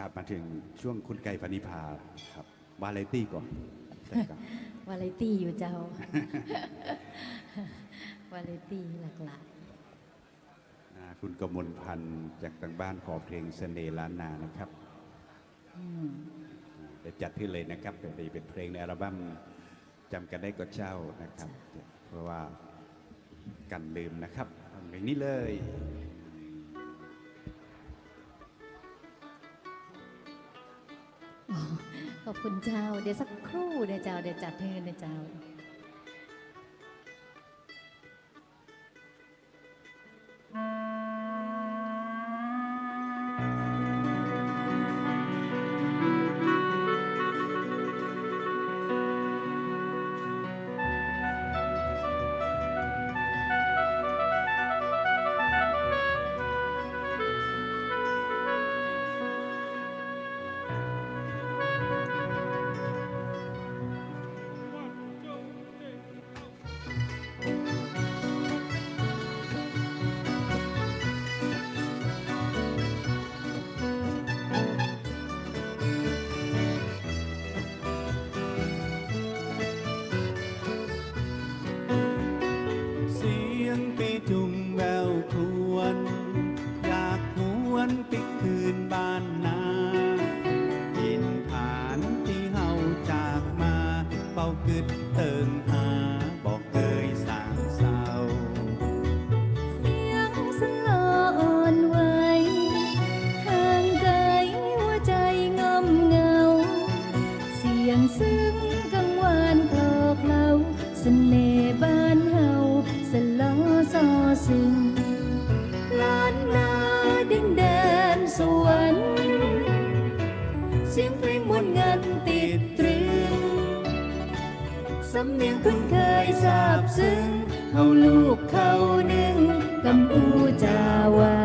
ครับมาถึงช่วงคุณไก่ปณิพาครับวาไรตี้ก่อนจัดก่อน วาไรตี้อยู่เจ้า วาไรตี้หลากหลายอ่าคุณกมลพันธ์จากทางบ้านขอเพลงเสน่ห์ล้านนานะครับอืมเดี๋ยวจัดขึ้นเลยนะครับเป็นเป็นเพลงในอัลบั้มจำกันได้ก็เจ้านะครับ เพราะว่ากันลืมนะครับเพลงนี้เลย ขอบคุณเจ้า เดี๋ยวสักครู่เดี๋ยวเจ้าเดี๋ยวจัดให้นะเจ้า เน่บ้านเฮาสลอซอซึงล้านนาดินแดนสวรรค์เสียงเพลงมวลเงินติดตรึงสำเนียงคุ้นเคยทราบซึ้งเขาลูกเขาหนึ่งกำปูจาวา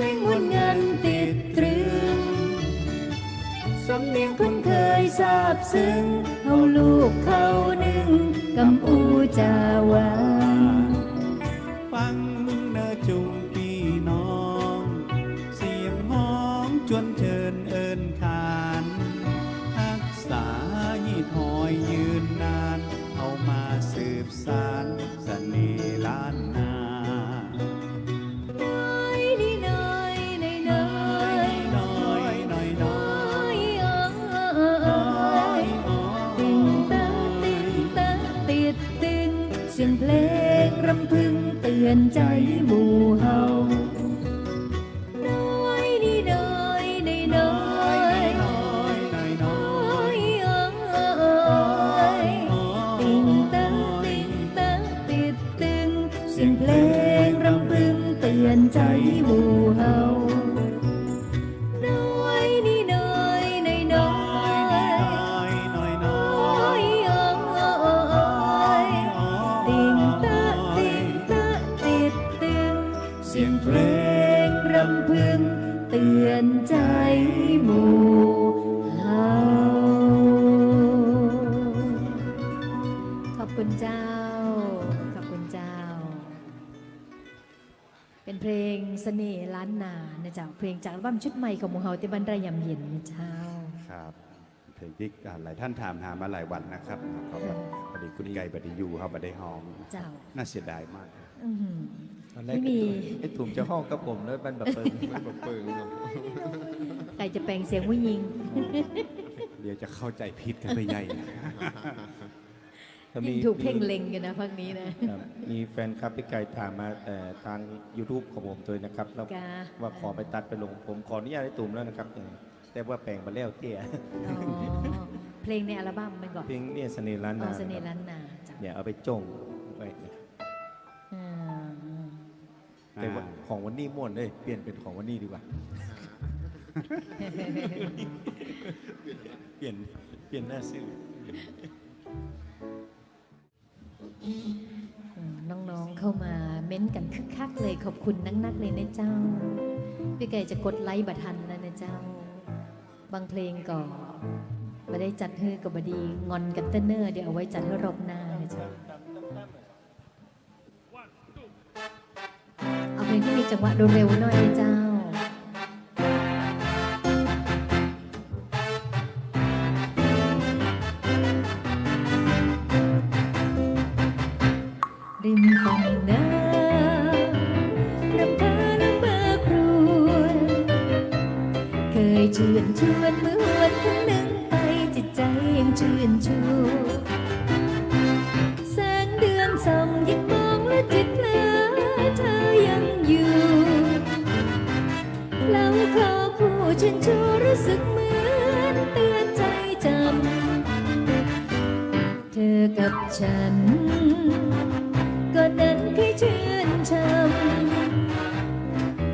ลงมวนเงินติดตรึงสำเนียงคุ้นเคยทราบซึ้งเอาลูกเขาหนึ่งกำอูจาวา พึงเตื เพลงเสน่ห์ล้านนานะเจ้าเพลงจากอัลบั้มชุดใหม่ของหมูเฮาที่บรรยายามเย็นนะเจ้าครับเพเพลงที่อ่าหลายท่านถามหามาหลายวันนะครับเพราะว่าพอดีคุณไก่บไดีอยู่เขาบไดีห้องเจ้าน่าเสียดายมากอื้อหือ ตอนแรกไม่มี ไอ้ถุงจะห้องกับผมแล้วมันแบบเปิงมันแบบเปิงครับไก่จะแปลงเสียงผู้หญิง เดี๋ยวจะเข้าใจผิดกันไปใหญ่ถ้า ยิ่งถูกเพ่งเล็งกันนะพักนี้นะ ครับมีแฟนคลับพี่ไก่ถามมาแต่ทาง YouTube ของผมตัวนะครับแล้วกาว่าขอไปตัดไปลงผมขออนุญาตให้ตุ่มแล้วนะครับ แต่ว่าแปลงมาแล้วเตี้ยอ๋อเพลงในอัลบั้มมันก่อนเพลงเนี่ยเสน่ห์ล้านอ๋อนาเสน่ห์ล้านนาจ้ะเนี่ยเอาไปจงไว้นะครับอืมแต่ว่าของวันนี้ม่วนเลยเปลี่ยนเป็นของวันนี้ดีกว่า เปลี่ยนเปลี่ยนหน้าซื่ออื กันคึกคักเลยขอบคุณนักๆเลยนะเจ้า พี่ไก่จะกดไลค์บัทันแล้วนะเจ้า บางเพลงก็มาได้จัดฮือกับบดีงอนกันเตอร์เนอร์เดี๋ยวเอาไว้จัดให้รอบหน้านะเจ้าเอาเพลงที่มีจังหวะเร็วๆหน่อยนะเจ้า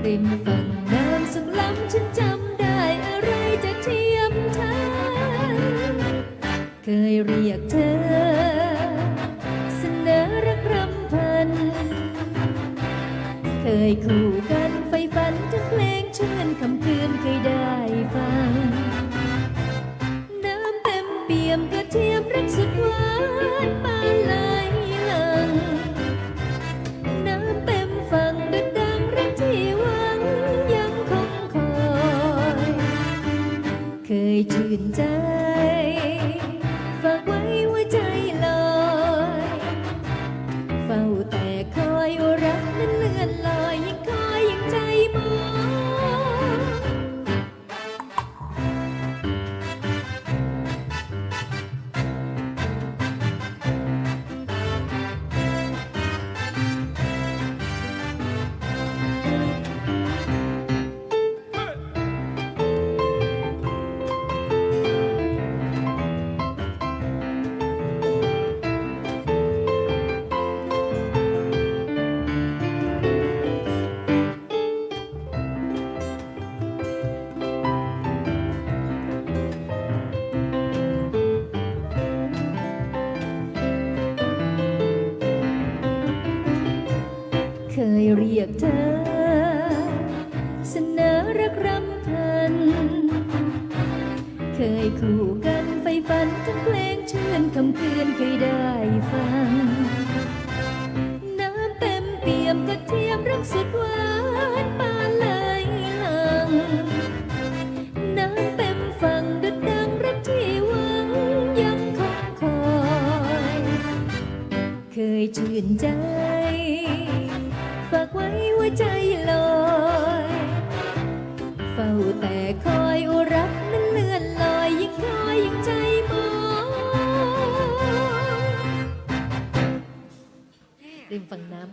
ริมฝั่งน้ำสุดล้ำฉันจ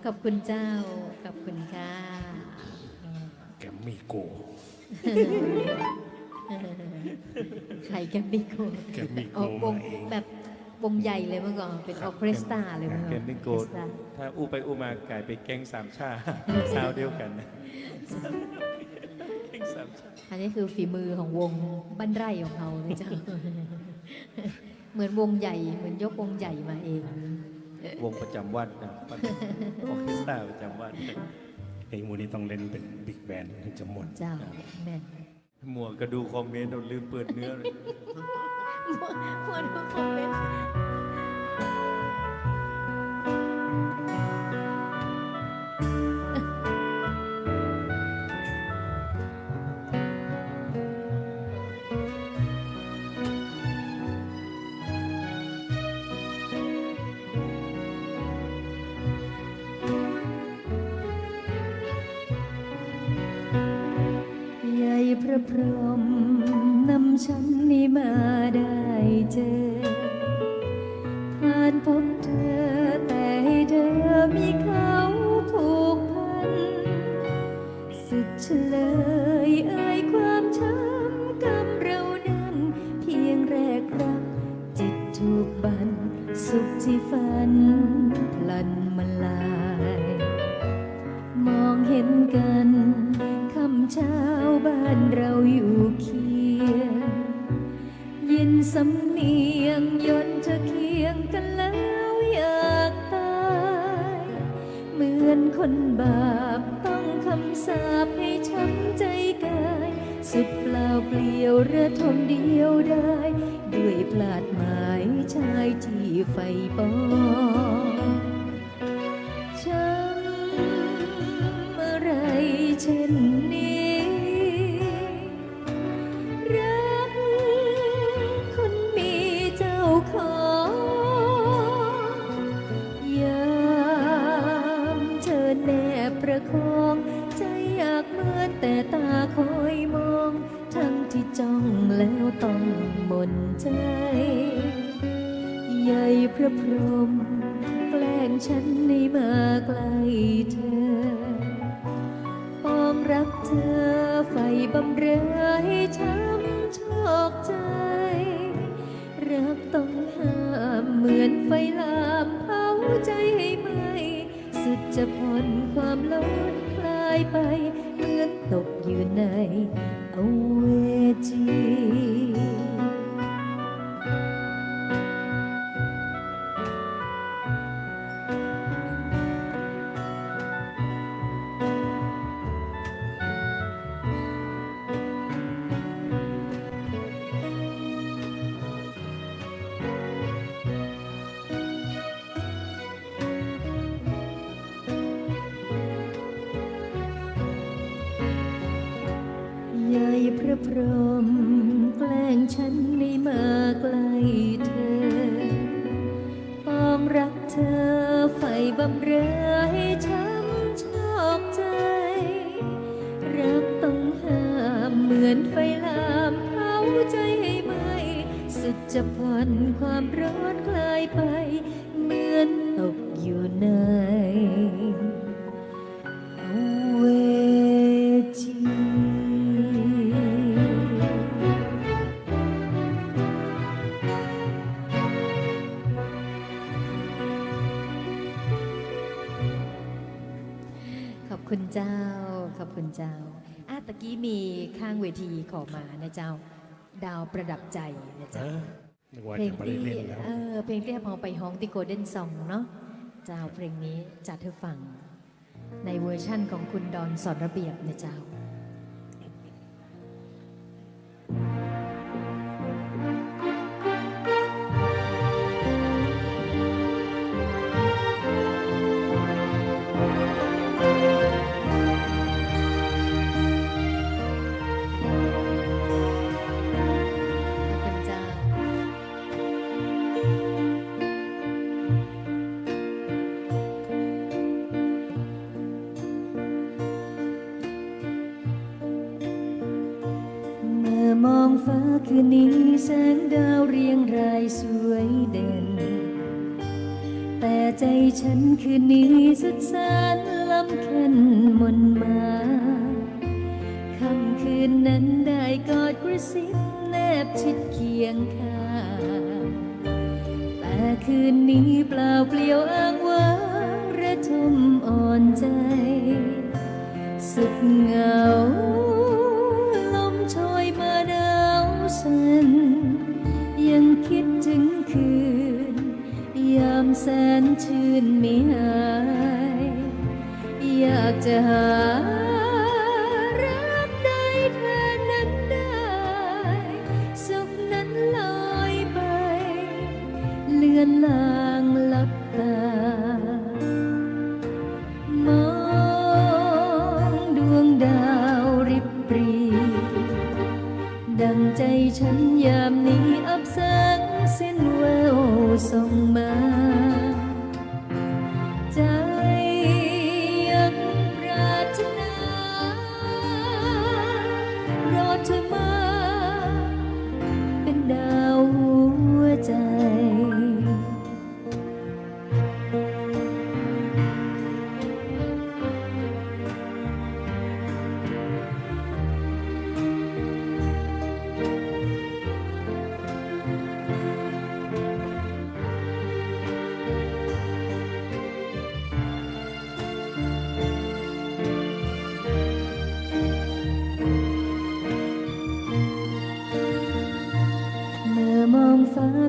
ขอบคุณเจ้า ขอบคุณค่ะ แกมมี่โกใครแกมมี่โกแกมมี่โกออกวงมาเอง แบบวงใหญ่เลยเมื่อก่อนเป็นออร์เคสตราเลยเมื่อก่อนแกมมี่โกออร์เคสตรา ถ้าอู้ไปอู้มากลายไปนแก๊งสามชาชาวเดียวกันนะแก๊งสามชา อันนี้คือฝีมือของวงบ้านไร่ของเขานะจ๊ะเหมือนวงใหญ่ เหมือนยกวงใหญ่มาเอง วงประจำวัดนะออร์เคสตราประจำวัดเพลงมูนี้ต้องเล่นเป็นบิ๊กแบนด์ถึงจะหมดเจ้าแม่นหมวกก็ดูคอมเมนต์เราลืมเปิดเนื้อเลยควรคอมเมนต์ พรหม ความร้อนคลายไป เหมือนตกอยู่ในอเวจี ใกล้เธอปองรักเธอไฟบำเรอให้ช้ำชอกใจ รักต้องห้ามเหมือนไฟลามเผาใจให้ไหม สุดจะผ่อนความร้อนคลายไป เหมือนตกอยู่ใน ขอบคุณเจ้า ขอบคุณเจ้าอาตะกี้มีข้างเวทีขอมานะเจ้า ดาวประดับใจนะเอเจ้าอนึกว่าเพลงจะไม่ได้ที่เล่นแล้วเออเพลงที่พอไปฮ้องที่โกลเด้นซองเนาะเจ้าเพลงนี้จัดเธอฟัง ในเวอร์ชั่นของคุณดอนสอนระเบียบนะเจ้า คืนนี้แสงดาวเรียงรายสวยเด่น แต่ใจฉันคืนนี้สุดแสนลำเค็นมนมาค่ำคืนนั้นได้กอดกระซิบแนบชิดเคียงข้าแต่คืนนี้เปล่าเปลี่ยวอ้างว้างระทมอ่อนใจ สุดเหงา อับแสงสิ้นแววส่งมา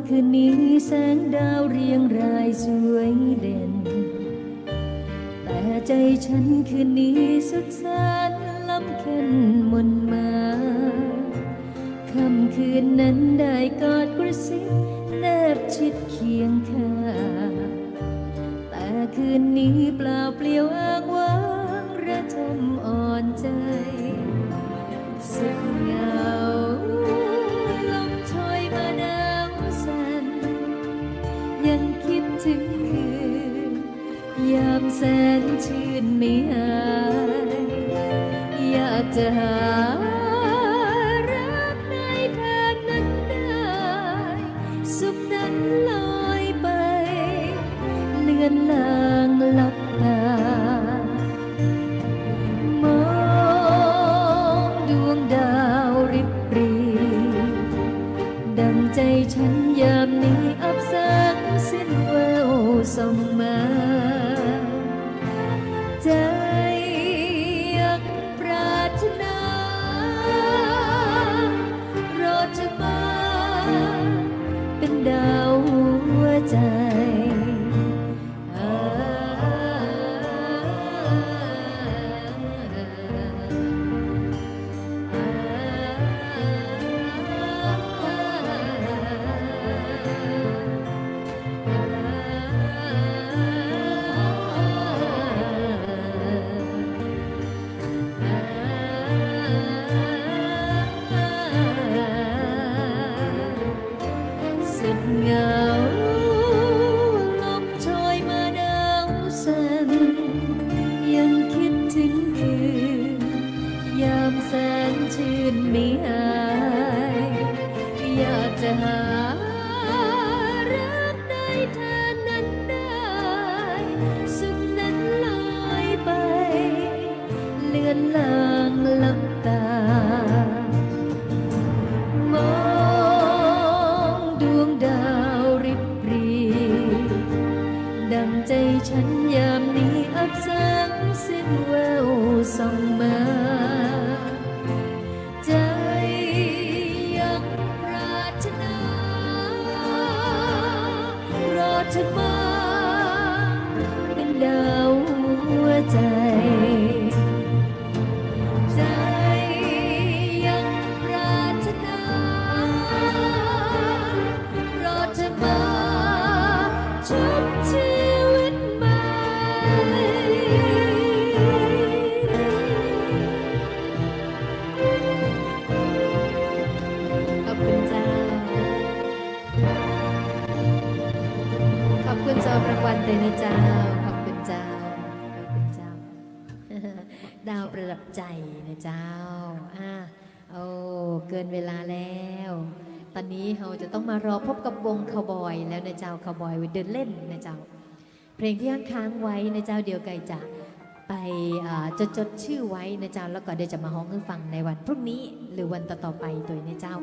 คืนนี้แสงดาวเรียงรายสวยเด่น แต่ใจฉันคืนนี้สุดแสนลำเค็นมนมาค่ำคืนนั้นได้กอดกระซิบแนบชิดเคียงข้าแต่คืนนี้เปล่าเปลี่ยว นชื่นไม่หา สุด ว คุณสำหรับรางวัลเลยนะเจ้า ขอบคุณเจ้า ขอบคุณเจ้า ดาวประดับใจนะเจ้าอ่าโอ้เกินเวลาแล้ว ตอนนี้เราจะต้องมารอพบกับวงคาวบอยแล้วนะเจ้าคาวบอยเดินเล่นนะเจ้า เพลงที่ค้างไว้นะเจ้าเดียวไกลจะ ไปจดจดชื่อไว้นะเจ้าแล้วก็เดี๋ยวจะมาฮ้องให้ฟังในวันพรุ่งนี้หรือวันต่อๆไปตัวนะเจ้า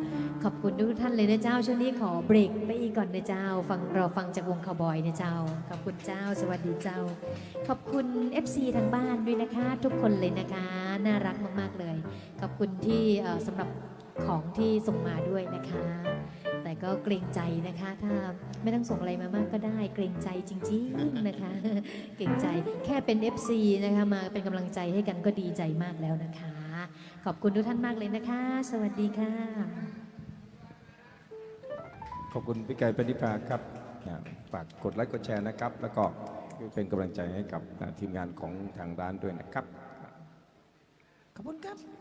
ขอบคุณทุกท่านเลยนะเจ้าช่วงนี้ขอเบรกไปอีกก่อนนะเจ้า ฟังเราฟังจากวงคาวบอยนะเจ้า ขอบคุณเจ้า สวัสดีเจ้า ขอบคุณ FC ทางบ้านด้วยนะคะ ทุกคนเลยนะคะ น่ารักมากๆเลย ขอบคุณที่สำหรับของที่ส่งมาด้วยนะคะ แต่ก็เกรงใจนะคะ ถ้าไม่ต้องส่งอะไรมามากก็ได้ เกรงใจจริงๆนะคะ เกรงใจแค่เป็น FC นะคะมาเป็นกำลังใจให้กันก็ดีใจมากแล้วนะคะ ขอบคุณทุกท่านมากเลยนะคะ สวัสดีค่ะ ขอบคุณพี่ไก่ปฏิภาครับฝากกดไลค์กดแชร์นะครับ แล้วก็เป็นกำลังใจให้กับทีมงานของทางร้านด้วยนะครับ ขอบคุณครับ